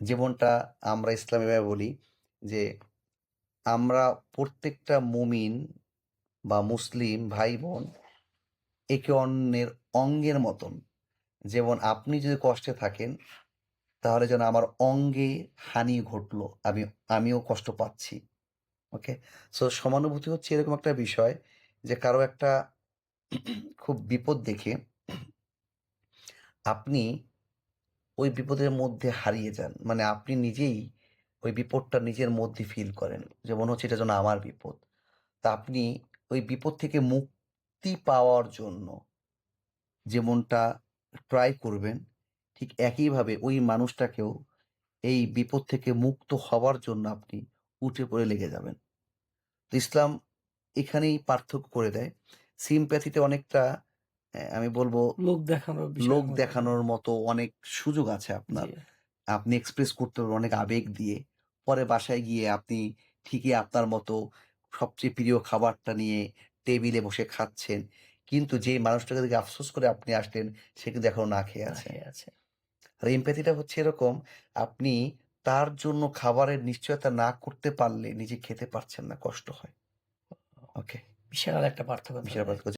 যেমনটা আমরা ইসলামীভাবে বলি যে, আমরা প্রত্যেকটা মুমিন বা মুসলিম ভাই বোন একে অন্যের অঙ্গের মতন। যেমন আপনি যদি কষ্টে থাকেন, তাহলে যেন আমার অঙ্গে হানি ঘটলো, আমি, আমিও কষ্ট পাচ্ছি। ওকে? সো, সমানুভূতি হচ্ছে এরকম একটা বিষয় যে, কারও একটা খুব বিপদ দেখে আপনি ওই বিপদের মধ্যে হারিয়ে যান। মানে আপনি নিজেই ওই বিপদটা নিজের মধ্যে ফিল করেন। যে মনে হচ্ছে এটা যেন আমার বিপদ। তা আপনি ওই বিপদ থেকে মুক্তি পাওয়ার জন্য যেমনটা ট্রাই করবেন, ঠিক একইভাবে ওই মানুষটাকেও এই বিপদ থেকে মুক্ত হওয়ার জন্য আপনি উঠে পড়ে লেগে যাবেন। তো ইসলাম এখানেই পার্থক্য করে দেয়। সিম্প্যাথিতে অনেকটা আমি বলব লোক দেখানোর লোক দেখানোর মতো অনেক সুযোগ আছে আপনার। আপনি এক্সপ্রেস করতে পারবেন অনেক আবেগ দিয়ে। পরে বাসায় গিয়ে আপনি ঠিকই আপনার মতো সবচেয়ে প্রিয় খাবারটা নিয়ে টেবিলে বসে খাচ্ছেন। কিন্তু যে মানুষটাকে দিকে আফসোস করে আপনি আসলেন সে কিন্তু এখনও না খেয়ে আছে। খেয়ে আছে। আর এমপ্যাথিটা হচ্ছে এরকম আপনি তার জন্য খাবারের নিশ্চয়তা না করতে পারলে নিজে খেতে পারছেন না কষ্ট হয়। ওকে বিশাল একটা পার্থক্য বিশাল পার্থক্য।